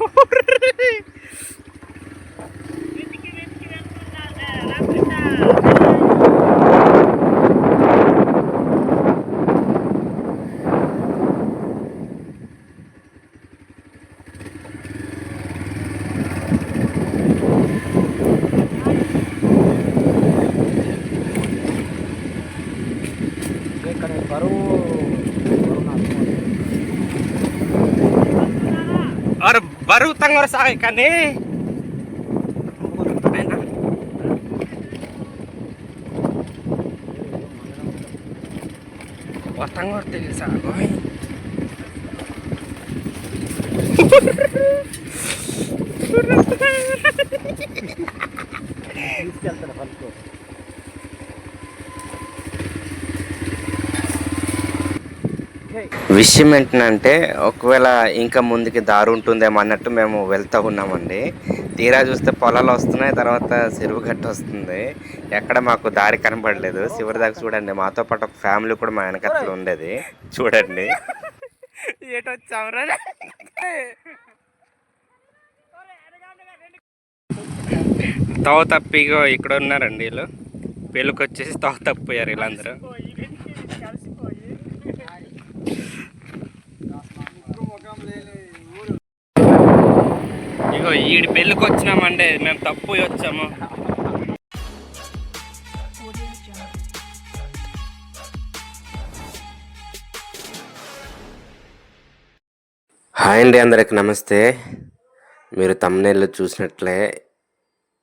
ఇక్కడ senior sa akin kani. Watang orte sa agoy. Hehehehe. విషయం ఏంటంటే ఒకవేళ ఇంకా ముందుకి దారి ఉంటుందేమో అన్నట్టు మేము వెళ్తూ ఉన్నామండి. తీరా చూస్తే పొలాలు వస్తున్నాయి తర్వాత చెరువు గట్ట వస్తుంది. ఎక్కడ మాకు దారి కనపడలేదు చివరి దాకా చూడండి మాతో పాటు ఒక ఫ్యామిలీ కూడా మా వెనకత్తలు ఉండేది. చూడండి. తవ తప్పిగో ఇక్కడ ఉన్నారండి వీళ్ళు. పెళ్ళికి వచ్చేసి తవ తప్పిపోయారు వీళ్ళందరూ. ఇగో ఈడి పెళ్ళికి వచ్చినామండి మేము తప్పు వచ్చాము. హాయ్ అండి అందరికి నమస్తే. మీరు తమ్నేళ్ళు చూసినట్లే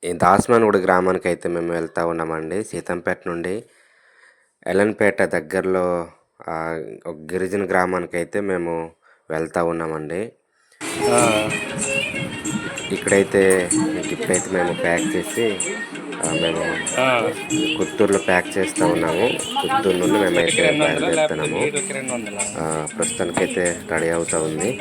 ఈ దాసమానగూడ గ్రామానికి అయితే మేము వెళ్తూ ఉన్నామండి సీతంపేట నుండి. ఎలన్పేట దగ్గరలో ఆ, ఒక గిరిజన గ్రామానికి అయితే మేము వెళ్తూ ఉన్నామండి. ఆ, ఇక్కడైతే ఇప్పుడైతే మేము ప్యాక్ చేసి మేము పుత్తూరులో ప్యాక్ చేస్తూ ఉన్నాము. పుత్తూరు నుండి మేమైతే బయలుదేరుతున్నాము. ఆ, ప్రస్తుతానికైతే రెడీ అవుతా ఉంది.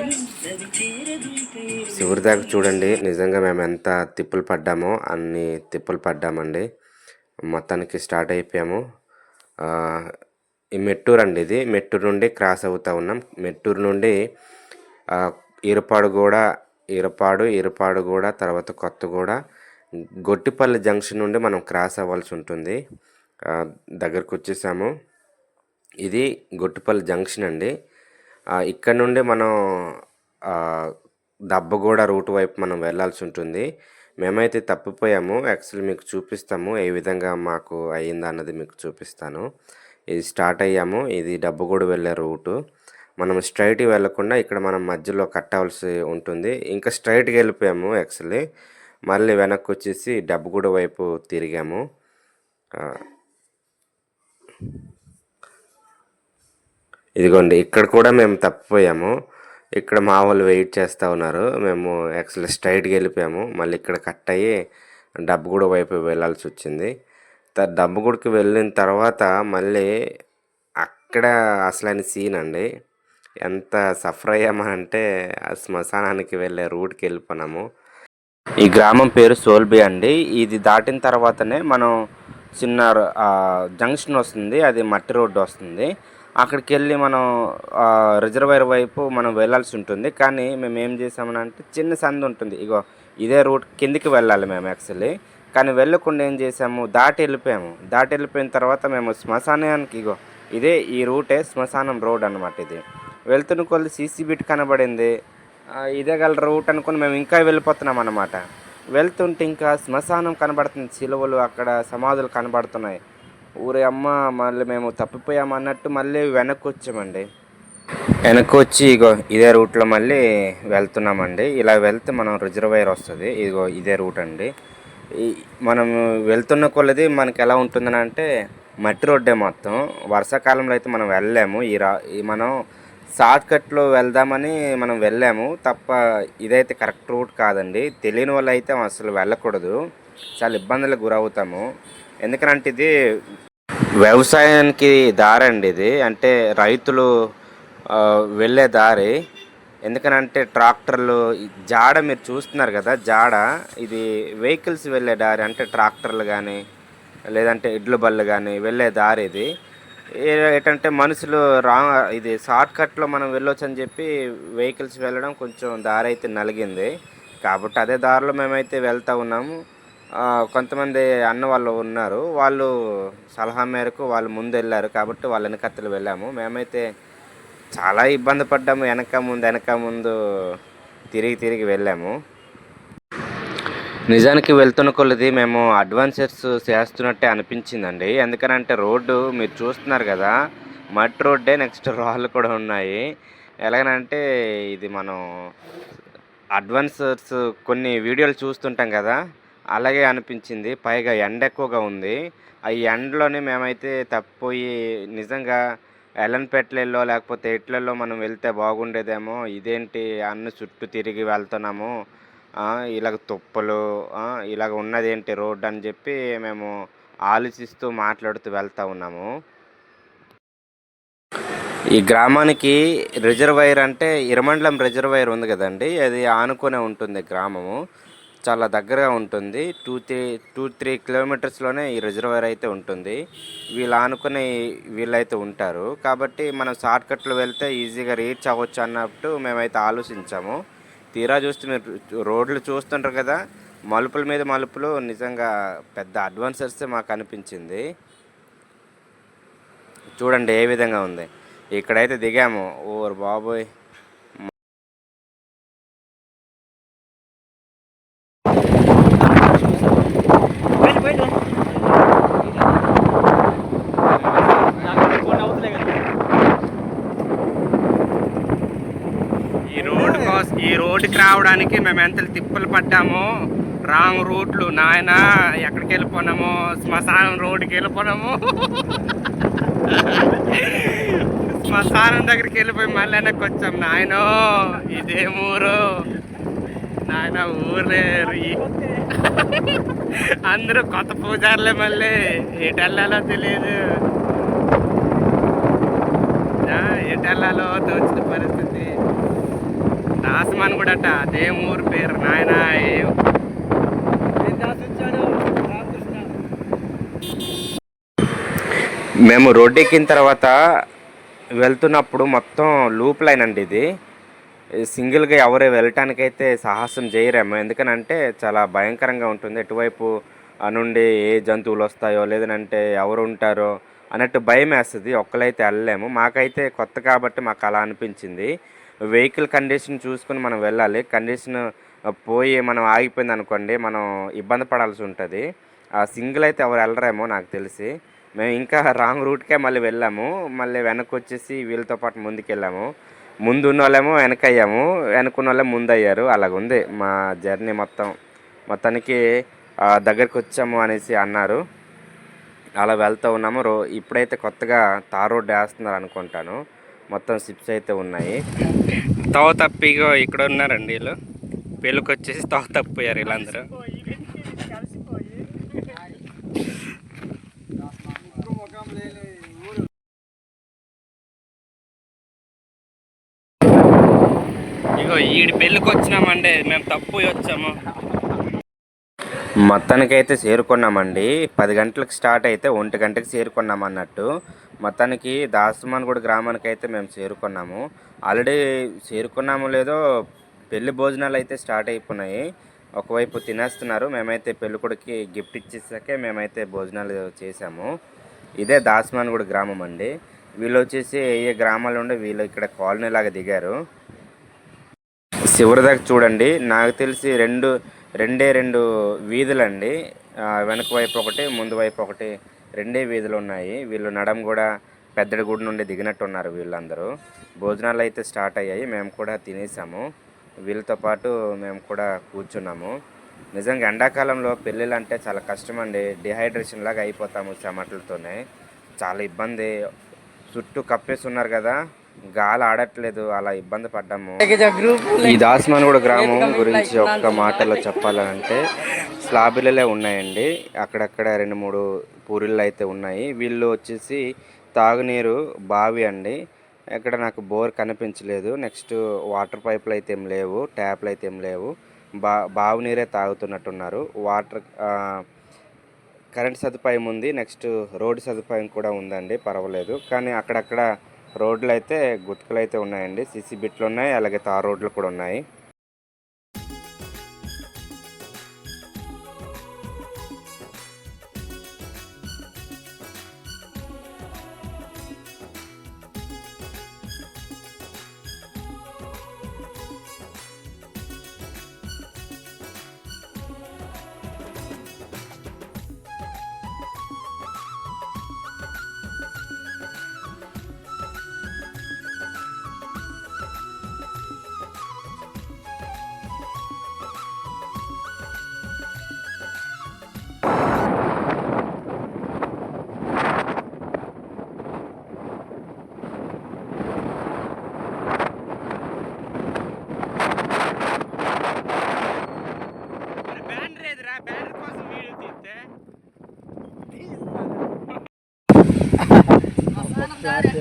చివరి దాకా చూడండి. నిజంగా మేము ఎంత తిప్పులు పడ్డామో అన్ని తిప్పులు పడ్డామండి. మొత్తానికి స్టార్ట్ అయిపోయాము. ఈ మెట్టూరు అండి ఇది. మెట్టూరు నుండి క్రాస్ అవుతా ఉన్నాం. మెట్టూరు నుండి ఈరపాడు కూడా ఈరపాడు ఈరపాడు కూడా తర్వాత కొత్తగూడ గొట్టిపల్లి జంక్షన్ నుండి మనం క్రాస్ అవ్వాల్సి ఉంటుంది. దగ్గరకు వచ్చేసాము. ఇది గొట్టిపల్లి జంక్షన్ అండి. ఇక్కడ నుండి మనం దబ్బగూడ రూట్ వైపు మనం వెళ్ళాల్సి ఉంటుంది. మేమైతే తప్పిపోయాము. యాక్చువల్ మీకు చూపిస్తాము ఏ విధంగా మాకు అయ్యిందన్నది మీకు చూపిస్తాను. ఇది స్టార్ట్ అయ్యాము. ఇది డబ్బగూడ వెళ్ళే రూటు. మనం స్ట్రైట్ వెళ్ళకుండా ఇక్కడ మనం మధ్యలో కట్టవలసి ఉంటుంది. ఇంకా స్ట్రైట్కి వెళ్ళిపోయాము యాక్చువల్లీ మళ్ళీ వెనక్కి వచ్చేసి డబ్బుగూడ వైపు తిరిగాము. ఇదిగోండి ఇక్కడ కూడా మేము తప్పిపోయాము. ఇక్కడ మా వాళ్ళు వెయిట్ చేస్తూ ఉన్నారు. మేము యాక్చువల్లీ స్ట్రైట్కి వెళ్ళిపోయాము. మళ్ళీ ఇక్కడ కట్ అయ్యి డబ్బుగూడ వైపు వెళ్ళాల్సి వచ్చింది. త- డబ్బుగూడకి వెళ్ళిన తర్వాత మళ్ళీ అక్కడ అసలైన సీన్ అండి. ఎంత సఫర్ అయ్యామంటే ఆ శ్మశానానికి వెళ్ళే రూట్కి వెళ్ళిపోయినాము ఈ గ్రామం పేరు సోల్బి అండి. ఇది దాటిన తర్వాతనే మనం చిన్న జంక్షన్ వస్తుంది. అది మట్టి రోడ్డు వస్తుంది. అక్కడికి వెళ్ళి మనం రిజర్వైర్ వైపు మనం వెళ్ళాల్సి ఉంటుంది. కానీ మేము ఏం చేసామనంటే చిన్న సందు ఉంటుంది. ఇగో ఇదే రూట్ కిందికి వెళ్ళాలి మేము యాక్చువల్లీ. కానీ వెళ్ళకుండా ఏం చేసాము? దాటి వెళ్ళిపోయాము. దాటి వెళ్ళిపోయిన తర్వాత మేము శ్మశానానికి ఇగో ఇదే ఈ రూటే శ్మశానం రోడ్ అన్నమాట ఇది. వెళ్తున్న కొద్ది సీసీ బిట్ కనబడింది. ఇదే గల రూట్ అనుకుని మేము ఇంకా వెళ్ళిపోతున్నాం అన్నమాట. వెళ్తుంటే ఇంకా శ్మశానం కనబడుతుంది సిలువలు అక్కడ సమాధులు కనబడుతున్నాయి. ఊరి అమ్మ మళ్ళీ మేము తప్పిపోయాం అన్నట్టు మళ్ళీ వెనక్కి వచ్చామండి వెనక్కి వచ్చి ఇగో ఇదే రూట్లో మళ్ళీ వెళ్తున్నామండి. ఇలా వెళ్తే మనం రిజర్వాయర్ వస్తుంది. ఇగో ఇదే రూట్ అండి. మనం వెళ్తున్న కొలది మనకి ఎలా ఉంటుందని అంటే మట్టి రోడ్డే మొత్తం. వర్షాకాలంలో అయితే మనం వెళ్ళలేము. ఈ రా మనం షార్ట్కట్లో వెళ్దామని మనం వెళ్ళాము. తప్ప ఇదైతే కరెక్ట్ రూట్ కాదండి. తెలియని వాళ్ళు అయితే అసలు వెళ్ళకూడదు. చాలా ఇబ్బందులకు గురవుతాము. ఎందుకంటే ఇది వ్యవసాయానికి దారి అండి ఇది. అంటే రైతులు వెళ్ళే దారి. ఎందుకనంటే ట్రాక్టర్లు జాడ మీరు చూస్తున్నారు కదా జాడ. ఇది వెహికల్స్ వెళ్ళే దారి అంటే ట్రాక్టర్లు కానీ లేదంటే ఇడ్లు బళ్ళు కానీ వెళ్ళే దారి ఇది. ఏంటంటే మనుషులు రా ఇది షార్ట్కట్లో మనం వెళ్ళొచ్చు అని చెప్పి వెహికల్స్ వెళ్ళడం కొంచెం దారి అయితే నలిగింది. కాబట్టి అదే దారిలో మేమైతే వెళ్తూ ఉన్నాము. కొంతమంది అన్న వాళ్ళు ఉన్నారు. వాళ్ళు సలహా మేరకు వాళ్ళు ముందు వెళ్ళారు కాబట్టి వాళ్ళ వెనకత్తలు వెళ్ళాము. మేమైతే చాలా ఇబ్బంది పడ్డాము. వెనక ముందు వెనక ముందు తిరిగి తిరిగి వెళ్ళాము. నిజానికి వెళ్తున్న కొలది మేము అడ్వాన్సర్స్ చేస్తున్నట్టే అనిపించిందండి. ఎందుకనంటే రోడ్డు మీరు చూస్తున్నారు కదా మట్టి రోడ్డే నెక్స్ట్ రాళ్ళు కూడా ఉన్నాయి. ఎలాగనంటే ఇది మనం అడ్వాన్సర్స్ కొన్ని వీడియోలు చూస్తుంటాం కదా అలాగే అనిపించింది. పైగా ఎండ ఎక్కువగా ఉంది. ఆ ఎండలోనే మేమైతే తప్పిపోయి నిజంగా ఎలన్పేటలలో లేకపోతే ఎట్లలో మనం వెళ్తే బాగుండేదేమో ఇదేంటి అన్న చుట్టూ తిరిగి వెళ్తున్నాము. ఇలాగ తుప్పలు ఇలాగ ఇలాగ ఉన్నదేంటి రోడ్ అని చెప్పి మేము ఆలోచిస్తూ మాట్లాడుతూ వెళ్తూ ఉన్నాము. ఈ గ్రామానికి రిజర్వైర్ అంటే ఇరమండలం రిజర్వైర్ ఉంది కదండి అది ఆనుకునే ఉంటుంది గ్రామము. చాలా దగ్గరగా ఉంటుంది. టూ త్రీ టూ త్రీ కిలోమీటర్స్లోనే ఈ రిజర్వైర్ అయితే ఉంటుంది. వీళ్ళు ఆనుకుని వీళ్ళైతే ఉంటారు. కాబట్టి మనం షార్ట్కట్లో వెళ్తే ఈజీగా రీచ్ అవ్వచ్చు అన్నట్టు మేమైతే ఆలోచించాము. తీరా చూస్తే మీరు రోడ్లు చూస్తుంటారు కదా మలుపుల మీద మలుపులు నిజంగా పెద్ద అడ్వాన్సర్స్ మాకు అనిపించింది. చూడండి ఏ విధంగా ఉంది. ఇక్కడైతే దిగాము. ఓర్ బాబోయ్ బయట బయట ఫోన్ అవుతలే కదా ఈ రోడ్డు ఇంటికి రావడానికి మేము ఎంత తిప్పలు పడ్డామో రాంగ్ రూట్లు. నాయన ఎక్కడికి వెళ్ళిపోయినాము శ్మశానం రోడ్డుకి వెళ్ళిపోయినాము శ్మశానం దగ్గరికి వెళ్ళిపోయి మళ్ళీ వెనక్కి వచ్చాం. నాయనో ఇదేం ఊరు. నాయన ఊర్లే అందరూ కొత్త పూజారులే మళ్ళీ. ఎటు వెళ్ళాలో తెలియదు ఎటు వెళ్ళాలో తోచిన పరిస్థితి. దాసమని కూడా అట అదేం ఊరు పేరు నాయన మేము రోడ్డు ఎక్కిన తర్వాత వెళ్తున్నప్పుడు మొత్తం లూప్ లైన్ అండి ఇది. సింగిల్గా ఎవరు వెళ్ళటానికైతే సాహసం చేయరేమో ఎందుకనంటే చాలా భయంకరంగా ఉంటుంది. ఎటువైపు నుండి ఏ జంతువులు వస్తాయో లేదనంటే ఎవరు ఉంటారో అన్నట్టు భయం వేస్తుంది ఒక్కలైతే వెళ్ళలేము. మాకైతే కొత్త కాబట్టి మాకు అలా అనిపించింది. వెహికల్ కండిషన్ చూసుకుని మనం వెళ్ళాలి. కండిషన్ పోయి మనం ఆగిపోయింది అనుకోండి మనం ఇబ్బంది పడాల్సి ఉంటుంది. ఆ సింగిల్ అయితే ఎవరు వెళ్ళరేమో నాకు తెలిసి. మేము ఇంకా రాంగ్ రూట్కే మళ్ళీ వెళ్ళాము. మళ్ళీ వెనక్కి వచ్చేసి వీళ్ళతో పాటు ముందుకెళ్ళాము. ముందు ఉన్న వాళ్ళేమో వెనక అయ్యాము వెనకున్న వాళ్ళే ముందు అయ్యారు అలాగుంది. మా జర్నీ మొత్తం మొత్తానికి దగ్గరికి వచ్చాము అనేసి అన్నారు. అలా వెళ్తూ ఉన్నాము. రో ఇప్పుడైతే కొత్తగా తార్ రోడ్ వేస్తున్నారు అనుకుంటాను. మొత్తం సిప్స్ అయితే ఉన్నాయి. తవ తప్పిగో ఇక్కడ ఉన్నారండి వీళ్ళు. పెళ్ళికి వచ్చేసి తవ తప్పిపోయారు వీళ్ళందరూ. ఇగో ఈడి పెళ్ళికి వచ్చినామండి మేము తప్పు వచ్చాము మొత్తానికైతే చేరుకున్నామండి. పది గంటలకు స్టార్ట్ అయితే ఒంటి గంటకి చేరుకున్నాం అన్నట్టు మొత్తానికి దాసమాన్గూడ గ్రామానికి అయితే మేము చేరుకున్నాము. ఆల్రెడీ చేరుకున్నాము లేదో పెళ్ళి భోజనాలు అయితే స్టార్ట్ అయిపోయినాయి ఒకవైపు తినేస్తున్నారు. మేమైతే పెళ్ళికొడుకి గిఫ్ట్ ఇచ్చేసాకే మేమైతే భోజనాలు చేసాము. ఇదే దాసమాన్గూడ గ్రామం అండి. వీళ్ళు వచ్చేసి ఏ గ్రామాలు ఉండే వీళ్ళు ఇక్కడ కాలనీ లాగా దిగారు చివరిదాకా చూడండి. నాకు తెలిసి రెండు రెండే రెండు వీధులండి. వెనక వైపు ఒకటి ముందు వైపు ఒకటి రెండే వీధులు ఉన్నాయి. వీళ్ళు నడం కూడా పెద్దడి గుడి నుండి దిగినట్టు ఉన్నారు వీళ్ళందరూ. భోజనాలు అయితే స్టార్ట్ అయ్యాయి. మేము కూడా తినేసాము. వీళ్ళతో పాటు మేము కూడా కూర్చున్నాము. నిజంగా ఎండాకాలంలో పెళ్ళిళ్ళు అంటే చాలా కష్టం అండి డిహైడ్రేషన్ లాగా అయిపోతాము చెమటలతోనే. చాలా ఇబ్బంది. చుట్టూ కప్పేసి ఉన్నారు కదా. గాలి ఆడట్లేదు అలా ఇబ్బంది పడ్డాము. ఈ దాసమానగూడ గ్రామం గురించి ఒక్క మాటలో చెప్పాలంటే స్లాబిలలే ఉన్నాయండి. అక్కడక్కడ రెండు మూడు పూరిళ్ళు అయితే ఉన్నాయి. వీళ్ళు వచ్చేసి తాగునీరు బావి అండి. ఎక్కడ నాకు బోర్ కనిపించలేదు. నెక్స్ట్ వాటర్ పైపులు అయితే ఏం లేవు ట్యాప్లు అయితే ఏం లేవు. బా బావి నీరే తాగుతున్నట్టున్నారు. వాటర్ కరెంట్ సదుపాయం ఉంది. నెక్స్ట్ రోడ్డు సదుపాయం కూడా ఉందండి. పర్వాలేదు. కానీ అక్కడక్కడ రోడ్లు అయితే గుతుకులు అయితే ఉన్నాయండి. సిసి బిట్లు ఉన్నాయి. అలాగే తార్ రోడ్లు కూడా ఉన్నాయి. ఒక ఫ్లాట్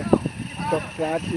ఒక ఫ్లాట్